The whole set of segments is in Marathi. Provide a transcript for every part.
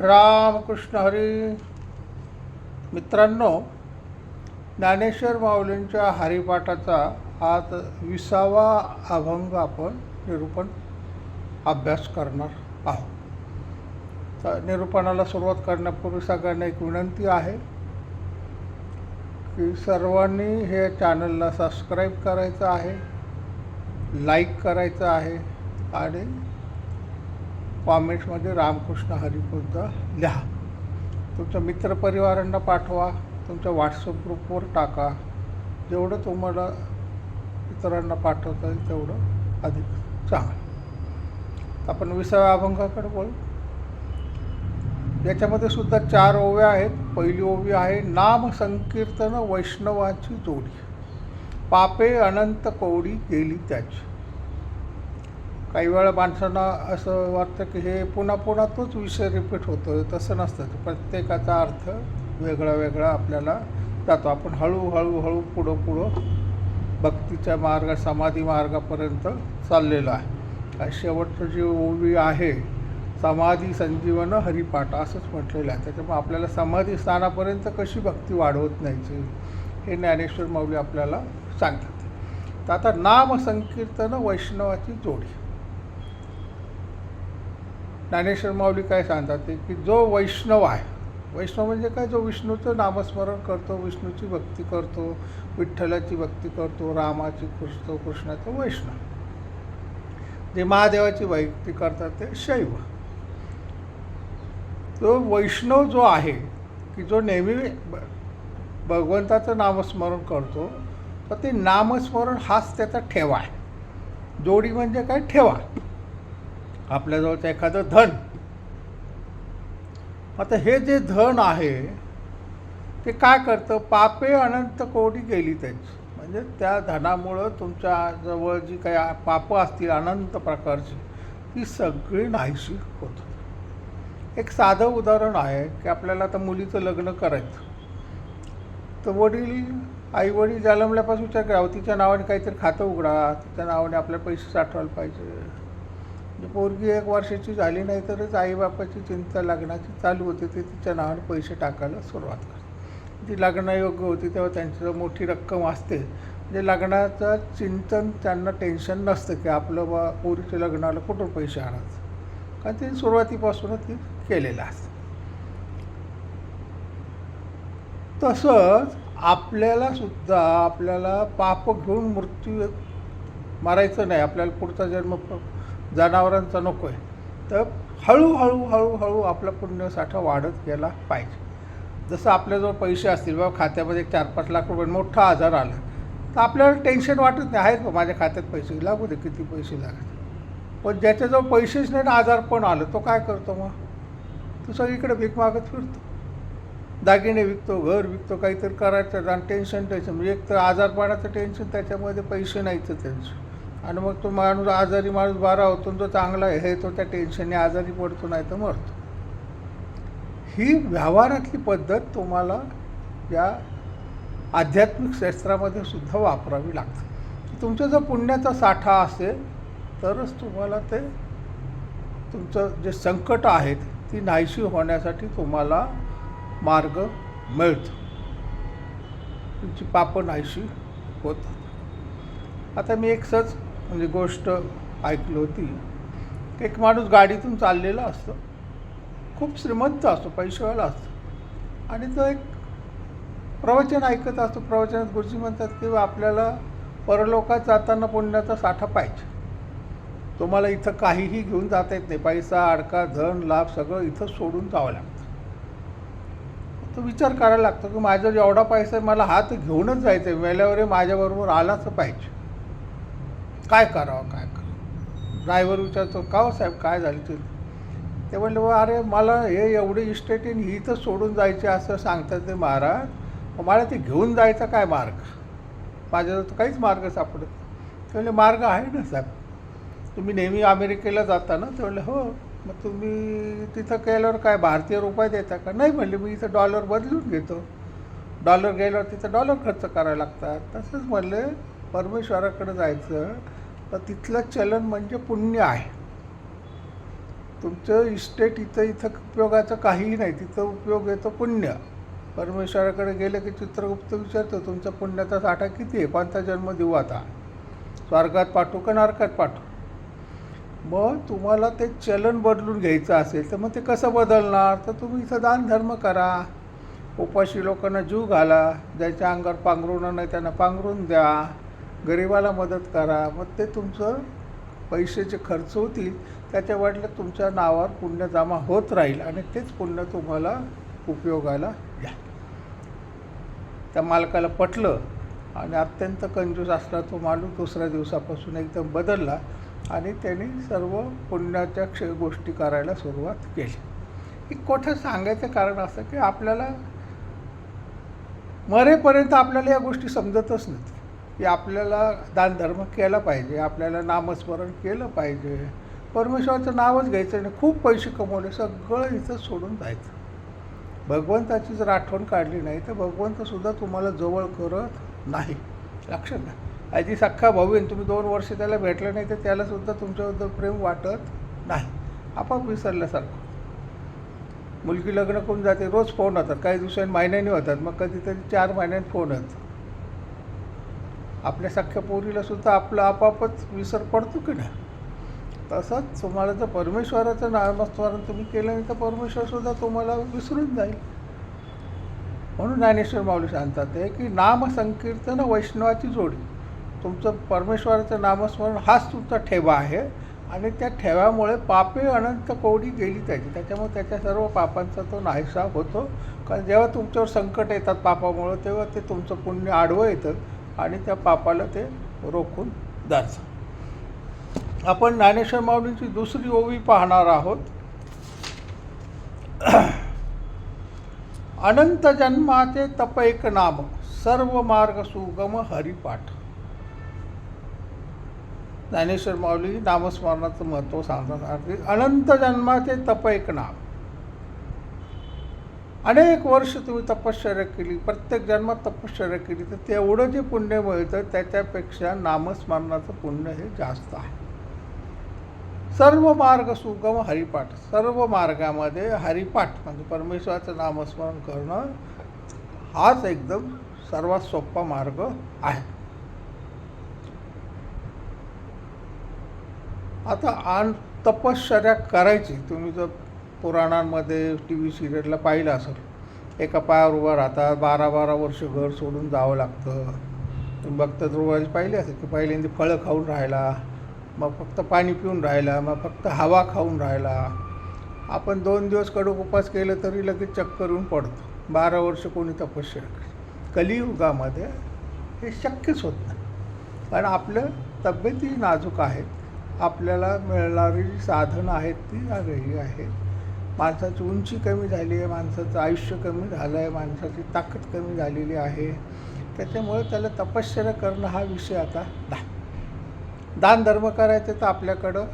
रामकृष्ण हरी. मित्रांनो ज्ञानेश्वर माऊलींच्या हरिपाठाचा आज विसावा अभंग आपण निरूपण अभ्यास करणार आहोत. तर निरूपणाला सुरुवात करण्यापूर्वी सगळ्यांना एक विनंती आहे की सर्वांनी हे चॅनलला सबस्क्राईब करायचं आहे लाईक करायचं आहे आणि कॉमेंट्समध्ये रामकृष्ण हरिपुद्ध लिहा. तुमच्या मित्रपरिवारांना पाठवा तुमच्या व्हॉट्सअप ग्रुपवर टाका. जेवढं तुम्हाला इतरांना पाठवता येईल तेवढं अधिक चांगलं. आपण विसाव्या अभंगाकडे बोलू याच्यामध्ये सुद्धा चार ओव्या आहेत. पहिली ओवी आहे नाम संकीर्तन वैष्णवाची जोडी. पापे अनंत कवडी गेली त्याची. काही वेळा माणसांना असं वाटतं की हे पुन्हा पुन्हा तोच विषय रिपीट होतो तसं नसतं. प्रत्येकाचा अर्थ वेगळा वेगळा आपल्याला जातो. आपण हळूहळू हळू पुढं पुढं भक्तीच्या मार्ग समाधी मार्गापर्यंत चाललेलो आहे. शेवटचं जी ओवी आहे समाधी संजीवन हरिपाठ असंच म्हटलेलं आहे. त्याच्यामुळे आपल्याला समाधी स्थानापर्यंत कशी भक्ती वाढवत न्यायची हे ज्ञानेश्वर माऊली आपल्याला सांगतात. तर आता नाम संकीर्तन वैष्णवाची जोडी. ज्ञानेश्वर माऊली काय सांगतात ते की जो वैष्णव आहे वैष्णव म्हणजे काय? जो विष्णूचं नामस्मरण करतो विष्णूची भक्ती करतो विठ्ठलाची भक्ती करतो रामाची कृष्ण कृष्णाचं वैष्णव. जे महादेवाची भक्ती करतात ते शैव. तो वैष्णव जो आहे की जो नेहमी भगवंताचं नामस्मरण करतो तर ते नामस्मरण हाच त्याचा ठेवा आहे. जोडी म्हणजे काय? ठेवा. आपल्याजवळचं एखादं धन. आता हे जे धन आहे ते काय करतं? पापे अनंत कोटी गेली त्याची. म्हणजे त्या धनामुळं तुमच्याजवळ जी काही पापं असतील अनंत प्रकारची ती सगळी नाहीशी होतात. एक साधं उदाहरण आहे की आपल्याला आता मुलीचं लग्न करायचं. तर वडील आई वडील जन्मल्यापासून विचार करावं तिच्या नावाने काहीतरी खातं उघडा तिच्या नावाने आपल्या पैसे साठवायला पाहिजे. पोरगी एक वर्षाची झाली नाही तरच आईबापाची चिंता लग्नाची चालू होती. ते तिच्या नावाने पैसे टाकायला सुरुवात करते. ती लग्नयोग्य होती तेव्हा त्यांची मोठी रक्कम असते. म्हणजे लग्नाचं चिंतन त्यांना टेन्शन नसतं की आपलं बा पोरीच्या लग्नाला कुठून पैसे आणायचं. कारण ते सुरुवातीपासूनच ती केलेलं असतं. तसंच आपल्याला सुद्धा आपल्याला पाप घेऊन मृत्यू मारायचं नाही. आपल्याला पुढचा जन्म जनावरांचा नको आहे तर हळूहळू हळूहळू आपला पुण्यसाठा वाढत गेला पाहिजे. जसं आपल्याजवळ पैसे असतील बाबा खात्यामध्ये एक चार पाच लाख रुपये मोठा आजार आला तर आपल्याला टेन्शन वाटत नाही. आहेत बा माझ्या खात्यात पैसे. लागू दे किती पैसे लागत पण ज्याच्याजवळ पैसेच नाही ना आजार पण आलं तो काय करतो मग? तो सगळीकडे भीक मागत फिरतो. दागिने विकतो घर विकतो काहीतरी करायचं आणि टेन्शन टेन्शन. म्हणजे एक तर आजारपणाचं टेन्शन त्याच्यामध्ये पैसे नाहीचं टेन्शन आणि मग तो माणूस आजारी माणूस बारा होतो तो जो चांगला आहे. हे तो त्या टेन्शनने आजारी पडतो नाही तर मरतो. ही व्यवहारातली पद्धत तुम्हाला या आध्यात्मिक शास्त्रामध्ये सुद्धा वापरावी लागते. तुमचा जर पुण्याचा साठा असेल तरच तुम्हाला ते तुमचं जे संकट आहेत ती नाहीशी होण्यासाठी तुम्हाला मार्ग मिळतो. तुमची पापं नाहीशी होतात. आता मी एक सहज म्हणजे गोष्ट ऐकली होती. एक माणूस गाडीतून चाललेला असतो. खूप श्रीमंत असतो पैशावाला असतो. आणि तो एक प्रवचन ऐकत असतो. प्रवचनात गुरुजी म्हणतात की आपल्याला परलोकात जाताना पुण्याचा साठा पाहिजे. तुम्हाला इथं काहीही घेऊन जाता येत नाही. पैसा अडका धन लाभ सगळं इथं सोडून जावं लागतं. तो विचार करायला लागतो की माझा जेवढा पैसा आहे मला हात घेऊनच जायचं आहे वेळेवर माझ्याबरोबर आलाच पाहिजे. काय करावं काय करावं? ड्रायव्हर विचारतो का हो साहेब काय झालं ते ते म्हणले बा अरे मला हे एवढे इस्टेटीन ही तर सोडून जायचे असं सांगतात ते महाराज. मग मला ते घेऊन जायचा काय मार्ग? माझ्याजवळ तर काहीच मार्ग सापडत ते म्हणले मार्ग आहे ना साहेब. तुम्ही नेहमी अमेरिकेला जाता ना? ते म्हणले हो. मग तुम्ही तिथं केल्यावर काय भारतीय रुपये देता का? नाही म्हणले मी इथं डॉलर बदलून घेतो. डॉलर गेल्यावर तिथं डॉलर खर्च करायला लागतात. तसंच म्हणले परमेश्वराकडे जायचं तर तिथलं चलन म्हणजे पुण्य आहे. तुमचं इस्टेट इथं इथं उपयोगाचं काहीही नाही. तिथं उपयोग येतो पुण्य. परमेश्वराकडे गेलं की चित्रगुप्त विचारतो तुमचा पुण्याचा साठा किती आहे? कोणता जन्म देऊ आता? स्वर्गात पाठवू का नरकात पाठवू? मग तुम्हाला ते चलन बदलून घ्यायचं असेल तर मग ते कसं बदलणार? तर तुम्ही इथं दानधर्म करा. उपाशी लोकांना जीव घाला. ज्याच्या अंगावर पांघरुणं नाही त्यांना पांघरून द्या. गरिबाला मदत करा मग ते तुमचं पैसे जे खर्च होतील त्याच्या वाटलं तुमच्या नावावर पुण्य जमा होत राहील आणि तेच पुण्य तुम्हाला उपयोगाला या त्या मालकाला पटलं आणि अत्यंत कंजूस असला तो माणूस दुसऱ्या दिवसापासून एकदम बदलला आणि त्यांनी सर्व पुण्याच्या क्ष गोष्टी करायला सुरुवात केली. ही कोठं सांगायचं कारण असं की आपल्याला मरेपर्यंत आपल्याला या गोष्टी समजतच नाहीत की आपल्याला दानधर्म केला पाहिजे आपल्याला नामस्मरण केलं पाहिजे. परमेश्वराचं नावच घ्यायचं आणि खूप पैसे कमवले सगळं इथं सोडून जायचं. भगवंताची जर आठवण काढली नाही तर भगवंतसुद्धा तुम्हाला जवळ करत नाही. लक्षात घ्या आजी सख्खा भाऊ आहे तुम्ही दोन वर्ष त्याला भेटलं नाही तर त्यालासुद्धा तुमच्याबद्दल प्रेम वाटत नाही. आपाप विसरल्यासारखं. मुलगी लग्न करून जाते रोज फोन होतात काही दिवसांनी महिन्याने होतात मग कधीतरी चार महिन्यांनी फोन होतात आपल्या सख्ख्या पोरीला सुद्धा आपलं आपापच विसर पडतो की नाही? तसंच तुम्हाला जर परमेश्वराचं नामस्मरण तुम्ही केलं नाही तर परमेश्वरसुद्धा तुम्हाला विसरून जाईल. म्हणून ज्ञानेश्वर माऊली सांगतात ते की नामसंकीर्तन वैष्णवाची जोडी. तुमचं परमेश्वराचं नामस्मरण हाच तुमचा ठेवा आहे आणि त्या ठेव्यामुळे पापे अनंत कोडी गेली त्याची. त्याच्यामुळे त्याच्या सर्व पापांचा तो नाहीसा होतो. कारण जेव्हा तुमच्यावर संकट येतात पापामुळं तेव्हा ते तुमचं पुण्य आडवं येतं. आणि त्या पापाला ते रोखून जातं आपण ज्ञानेश्वर माऊलींची दुसरी ओवी पाहणार आहोत. अनंत जन्माचे तप एक नाम सर्व मार्ग सुगम हरिपाठ. ज्ञानेश्वर माऊली नामस्मरणाचं महत्त्व सांगतात. अनंत जन्माचे तप एक नाम. अनेक वर्ष तुम्ही तपश्चर्या केली प्रत्येक जन्मात तपश्चर्या केली तर तेवढं जे पुण्य मिळतं त्याच्यापेक्षा नामस्मरणाचं पुण्य हे जास्त आहे. सर्व मार्ग सुगम हरिपाठ सर्व मार्गामध्ये हरिपाठ म्हणजे परमेश्वराचं नामस्मरण करणं हाच एकदम सर्वात सोपा मार्ग आहे. आता आण तपश्चर्या करायची तुम्ही जर पुराणांमध्ये टी व्ही सिरियलला पाहिलं असेल. एका पायावर उभं राहतात बारा बारा वर्ष घर सोडून जावं लागतं. तुम्ही बघता ध्रुवाची पाहिली असेल की पहिल्यांदा फळं खाऊन राहिला मग फक्त पाणी पिऊन राहिला मग फक्त हवा खाऊन राहिला. आपण दोन दिवस कडक उपास केलं तरी लगेच चक्कर येऊन पडतो. बारा वर्ष कोणी तपश्चर्या कलियुगामध्ये हे शक्यच होत नाही. कारण आपलं तब्येती नाजूक आहेत. आपल्याला मिळणारी जी साधनं आहेत ती आग्रही आहेत. माणसाची उंची कमी झाली आहे माणसाचं आयुष्य कमी झालं आहे माणसाची ताकद कमी झालेली आहे. त्याच्यामुळे त्याला तपश्चर्या करणं हा विषय आता दा दान धर्म करायचं तर आपल्याकडं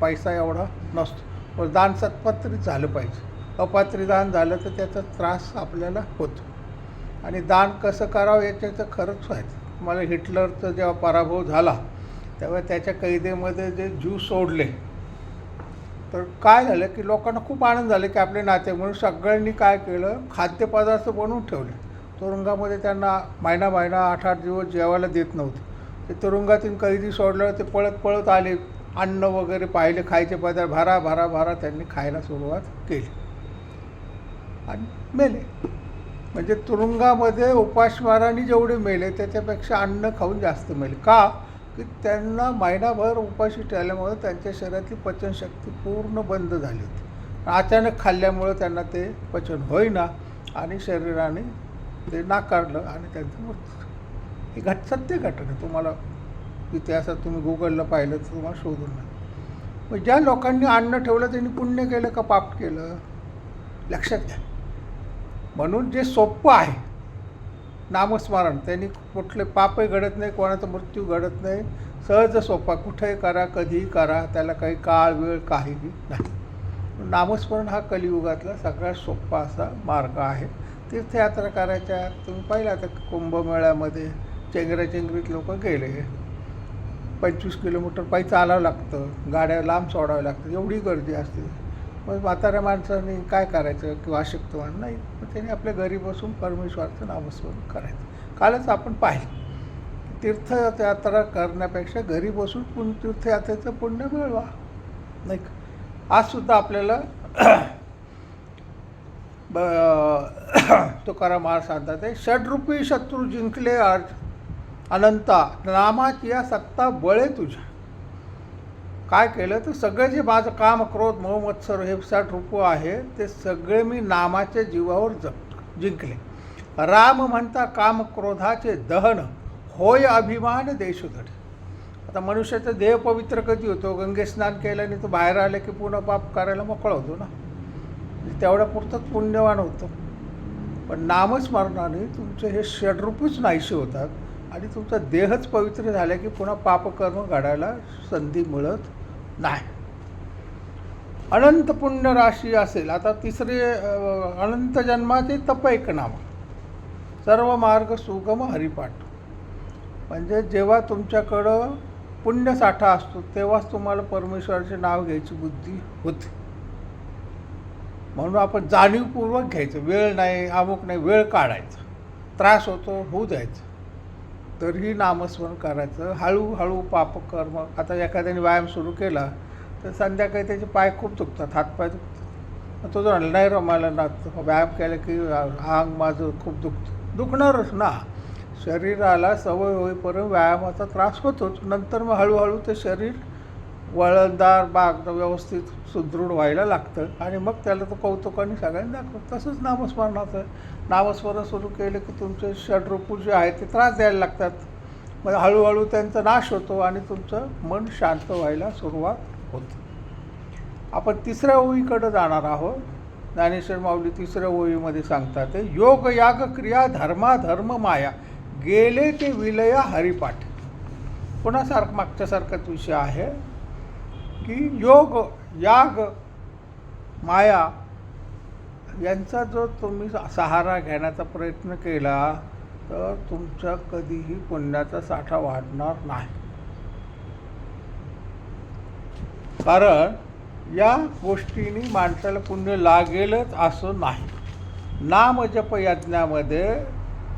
पैसा एवढा नसतो. पण दान सत्पत्रित झालं पाहिजे. अपात्री दान झालं तर त्याचा त्रास आपल्याला होतो. आणि दान कसं करावं याच्याचं खरंच व्हायचं. मला हिटलरचा जेव्हा पराभव झाला तेव्हा त्याच्या कैदेमध्ये जे जीव सोडले तर काय झालं की लोकांना खूप आनंद झाला की आपले नाते म्हणून सगळ्यांनी काय केलं? खाद्यपदार्थ बनवून ठेवले. तुरुंगामध्ये त्यांना महिना महिना आठ आठ दिवस जेवायला देत नव्हते. ते तुरुंगातून कैदी सोडलं ते पळत पळत आले. अन्न वगैरे पाहिले खायचे पदार्थ भरा भरा भरा त्यांनी खायला सुरुवात केली. आणि मेले. म्हणजे तुरुंगामध्ये उपासमारांनी जेवढे मेले त्याच्यापेक्षा अन्न खाऊन जास्त मेले. का? की त्यांना महिनाभर उपाशी ठेवल्यामुळे त्यांच्या शरीरातली पचनशक्ती पूर्ण बंद झाली होती. अचानक खाल्ल्यामुळं त्यांना ते पचन होईना आणि शरीराने ते नाकारलं आणि त्यांचं मृत्यू ही घट सत्य घटना तुम्हाला इतिहासात तुम्ही गुगलला पाहिलं तर तुम्हाला शोधून नाही मग ज्या लोकांनी अन्न ठेवलं त्यांनी पुण्य केलं का पाप केलं? लक्षात घ्या. म्हणून जे सोपं आहे नामस्मरण त्यांनी कुठले पापही घडत नाही कोणाचा मृत्यू घडत नाही. सहज सोपा कुठेही करा कधीही करा त्याला काही काळ वेळ काहीही नाही. नामस्मरण हा कलियुगातला सगळ्यात सोपा असा मार्ग आहे. तीर्थयात्रा करायच्या तुम्ही पाहिलं आता कुंभमेळ्यामध्ये चेंगराचेंगरीत लोक गेले. पंचवीस किलोमीटर पायी चालावं लागतं गाड्या लांब सोडाव्या लागतात एवढी गर्दी असते. मग म्हाताऱ्या माणसाने काय करायचं किंवा अशक्तवान नाही. मग त्याने आपल्या घरी बसून परमेश्वराचं नामस्मरण करायचं. कालच आपण पाहिलं. तीर्थयात्रा करण्यापेक्षा घरी बसून पुण तीर्थयात्रेचं पुण्य मिळवा. नाही का? आजसुद्धा आपल्याला ब तुकाराम महाराज सांगतात ते षडरूपी शत्रू जिंकले अर्ज अनंता नामाची या सत्ता बळे तुझ्या. काय केलं? तर सगळे जे माझं काम क्रोध मोहमत्सर हे साठ रूप आहे ते सगळे मी नामाच्या जीवावर जप जिंकले. राम म्हणता काम क्रोधाचे दहन होय अभिमान देशोधडी. आता मनुष्याचा देह पवित्र कधी होतो? गंगे स्नान केल्याने तो बाहेर आले की पुन्हा पाप करायला मोकळा होतो ना? तेवढ्या पुरतंच पुण्यवान होतं. पण नामस्मरणाने तुमचे हे षडरूपच नाहीसे होतात आणि तुमचा देहच पवित्र झाला की पुन्हा पापकर्म घडायला संधी मिळत नाही. अनंत पुण्य राशी असेल आता तिसरे अनंत जन्माचे तप एक नाम सर्व मार्ग सुगम हरिपाठ. म्हणजे जेव्हा तुमच्याकडं पुण्यसाठा असतो तेव्हाच तुम्हाला परमेश्वराचे नाव घ्यायची बुद्धी होते. म्हणून आपण जाणीवपूर्वक घ्यायचं. वेळ नाही अमुक नाही वेळ काढायचा. त्रास होतो होऊ द्यायचा. तरीही नामस्मरण करायचं. हळूहळू पापकर्म आता एखाद्याने व्यायाम सुरू केला तर संध्याकाळी त्याचे पाय खूप दुखतात हातपाय दुखतात. तो जो नाही रमायला ना व्यायाम केला की अंग माझं खूप दुखतं दुखणारच ना. शरीराला सवय होईपर्यंत व्यायामाचा त्रास होतोच. नंतर मग हळूहळू ते शरीर वळणदार बाग व्यवस्थित सुदृढ व्हायला लागतं. आणि मग त्याला तो कौतुकाने सगळ्यांनी दाखवत. तसंच नामस्मरणाचं. नामस्मरण सुरू केलं की तुमचे षडरूपू जे आहे ते त्रास द्यायला लागतात. मग हळूहळू त्यांचा नाश होतो आणि तुमचं मन शांत व्हायला सुरुवात होते. आपण तिसऱ्या ओळीकडं जाणार आहोत. ज्ञानेश्वर माऊली तिसऱ्या ओळीमध्ये सांगतात ते योग याग क्रिया धर्मा धर्म माया गेले ते विलया हरिपाठ. पुन्हा सारखं मागच्यासारखाच विषय आहे की योग याग माया यांचा जो तुम्ही सहारा घेण्याचा प्रयत्न केला तर तुमचा कधीही पुण्याचा साठा वाढणार नाही. कारण या गोष्टीने माणसाला पुण्य लागेलच असं नाही. नामजप यज्ञामध्ये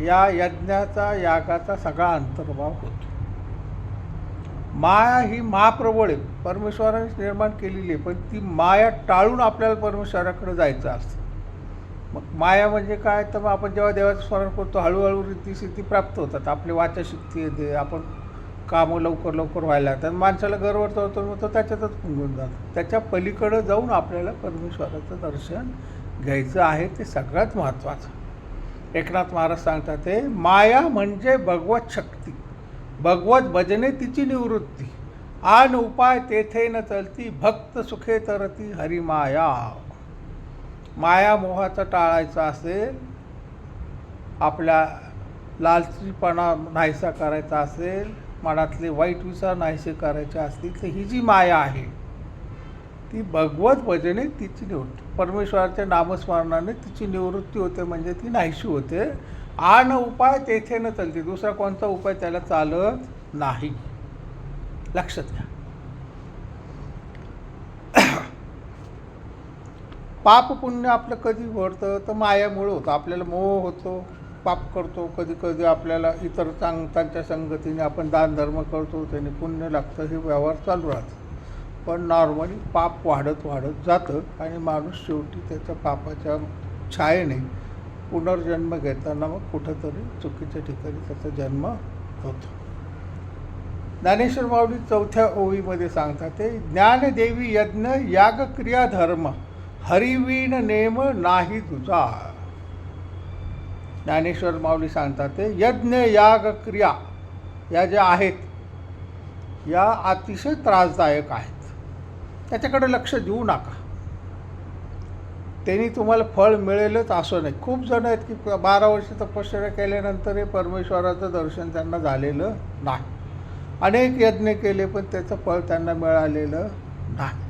या यज्ञाचा यागाचा सगळा अंतर्भाव होतो. माया ही महाप्रबळ आहे. परमेश्वराने निर्माण केलेली आहे. पण ती माया टाळून आपल्याला परमेश्वराकडे जायचं असतं. मग माया म्हणजे काय? तर मग आपण जेव्हा देवाचं स्मरण करतो हळूहळू रीती सिद्धी प्राप्त होतात. आपली वाचाशक्ती येते आपण कामं लवकर लवकर व्हायला लागतात. माणसाला गरवर होतो मग तो त्याच्यातच निघून जातो. त्याच्या पलीकडं जाऊन आपल्याला परमेश्वराचं दर्शन घ्यायचं आहे ते सगळ्यात महत्त्वाचं. एकनाथ महाराज सांगतात ते माया म्हणजे भगवत शक्ती. भगवत भजने तिची निवृत्ती. आन उपाय तेथे न चलती भक्त सुखे तरती हरिमाया. माया मोहाचा टाळायचा असेल आपल्या लालचीपणा नाहीसा करायचा असेल मनातले वाईट विचार नाहीसे करायचे असतील तर ही जी माया आहे ती भगवत भजने तिची निवृत्ती. परमेश्वराच्या नामस्मरणाने तिची निवृत्ती होते म्हणजे ती नाहीशी होते. आण उपाय तेथे न चालते. दुसरा कोणता उपाय त्याला चालत नाही. लक्षात घ्या. पाप पुण्य आपलं कधी घडतं? तर मायामुळं होतं. आपल्याला मोह होतो पाप करतो. कधी कधी आपल्याला इतर चांगतांच्या संगतीने आपण दानधर्म करतो त्याने पुण्य लागतं हे व्यवहार चालू राहतं पण नॉर्मली पाप वाढत वाढत जातं आणि माणूस शेवटी त्याच्या पापाच्या छायेने पुनर्जन्म घेताना मग कुठंतरी चुकीच्या ठिकाणी त्याचा जन्म होतो. ज्ञानेश्वर माऊली चौथ्या ओळीमध्ये सांगतात ते ज्ञानदेवी यज्ञ याग क्रिया धर्म हरिवीन नेम नाही तुझा. ज्ञानेश्वर माऊली सांगतात ते यज्ञ याग क्रिया. या ज्या आहेत या अतिशय त्रासदायक आहेत. त्याच्याकडे लक्ष देऊ नका. त्यांनी तुम्हाला फळ मिळेलच असं नाही. खूप जण आहेत की बारा वर्ष तपश्चर्या केल्यानंतरही परमेश्वराचं दर्शन त्यांना झालेलं नाही. अनेक यज्ञ केले पण त्याचं फळ त्यांना मिळालेलं नाही.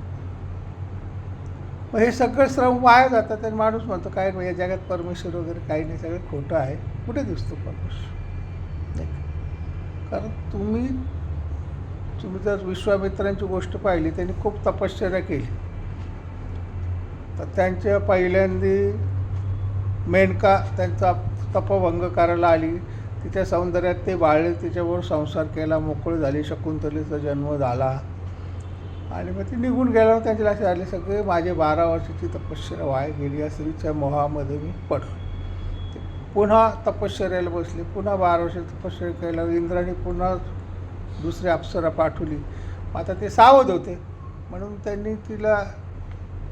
मग हे सगळं श्रम वाया जातात आणि माणूस म्हणतो काय नाही, या जगात परमेश्वर वगैरे काही नाही सगळं खोटं आहे. कुठे दिसतो परमेश्वर? नाही कारण तुम्ही तुम्ही जर विश्वामित्रांची गोष्ट पाहिली त्यांनी खूप तपश्चर्या केली. तर त्यांच्या पहिल्यांदी मेनका त्यांचा तपभंग करायला आली. तिच्या सौंदर्यात ते बाळले तिच्याबरोबर संसार केला मोकळ झाली शकुंतलेचा जन्म झाला. आणि मग ती निघून गेल्यावर त्यांच्या लक्षात आले सगळे माझे बारा वर्षाची तपश्चर्या वाया गेली. या स्त्रीच्या मोहामध्ये मी पडलो. ते पुन्हा तपश्चर्याला बसले. पुन्हा बारा वर्ष तपश्चर्या केल्यावर इंद्राने पुन्हा दुसरी अप्सरा पाठवली. आता ते सावध होते. म्हणून त्यांनी तिला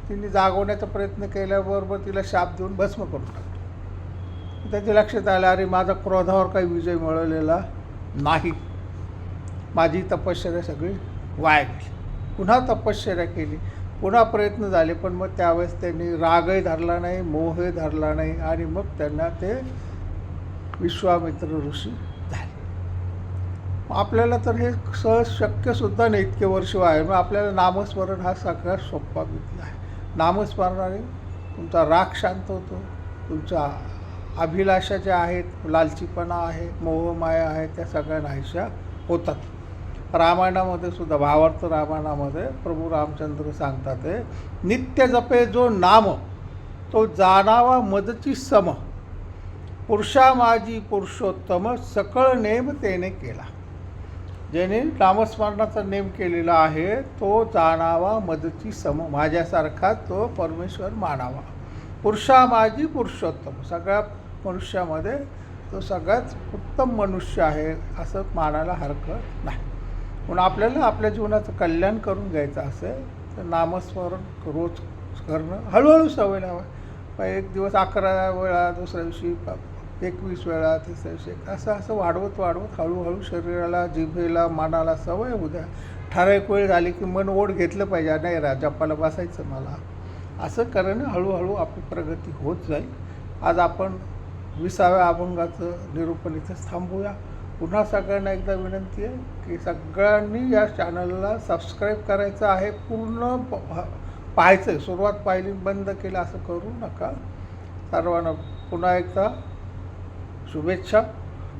तिने जागवण्याचा प्रयत्न केल्याबरोबर तिला शाप देऊन भस्म करून टाकलं. त्याच्या लक्षात आलं अरे माझा क्रोधावर काही विजय मिळवलेला नाही. माझी तपश्चर्या सगळी वाया गेली. पुन्हा तपश्चर्या केली. पुन्हा प्रयत्न झाले पण मग त्यावेळेस त्यांनी रागही धरला नाही मोहही धरला नाही आणि मग त्यांना ते विश्वामित्र ऋषी झाले. मग आपल्याला तर हे सहज शक्यसुद्धा नाही इतके वर्ष आहे मग आपल्याला नामस्मरण हा सगळ्यात सोपा घेतला आहे. नामस्मरणाने तुमचा राग शांत होतो तुमच्या अभिलाषा ज्या आहेत लालचीपणा आहे मोहमाया आहे त्या सगळ्या नाहीशा होतात. रामायणामध्ये सुद्धा भावार्थ रामायणामध्ये प्रभू रामचंद्र सांगतात आहे नित्य जपे जो नाम तो जाणावा मदची सम. पुरुषा माझी पुरुषोत्तम सकळ नेम त्याने केला. ज्याने नामस्मरणाचा नेम केलेला आहे तो जाणावा मदची सम. माझ्यासारखा तो परमेश्वर मानावा. पुरुषा माझी पुरुषोत्तम. सगळ्या मनुष्यामध्ये तो सगळ्यात उत्तम मनुष्य आहे असं मानायला हरकत नाही. पण आपल्याला आपल्या जीवनाचं कल्याण करून घ्यायचं असेल तर नामस्मरण रोज करणं हळूहळू सवय लावा. एक दिवस अकरा वेळा दुसऱ्या दिवशी एकवीस वेळा तिसऱ्या दिवशी असं असं वाढवत वाढवत हळूहळू शरीराला जिभेला मनाला सवय होऊ द्या. ठराविक वेळ झाली की मन ओढ घेतलं पाहिजे. नाही रा जपाला बसायचं मला. असं करणं हळूहळू आपली प्रगती होत जाईल. आज आपण विसाव्या अभंगाचं निरूपण इथंच थांबूया. पुन्हा सगळ्यांना एकदा विनंती आहे की सगळ्यांनी या चॅनलला सबस्क्राईब करायचं आहे. पूर्ण प- पाहायचं आहे. सुरुवात पाहिली बंद केलं असं करू नका. सर्वांना पुन्हा एकदा शुभेच्छा.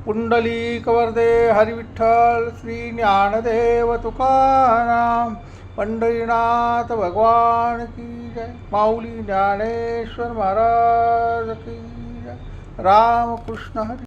पुंडलिक वरदे हरिविठ्ठल श्री ज्ञानदेव तुकाराम पंढरीनाथ भगवान की जय. माऊली ज्ञानेश्वर महाराज की जय. रामकृष्ण हरी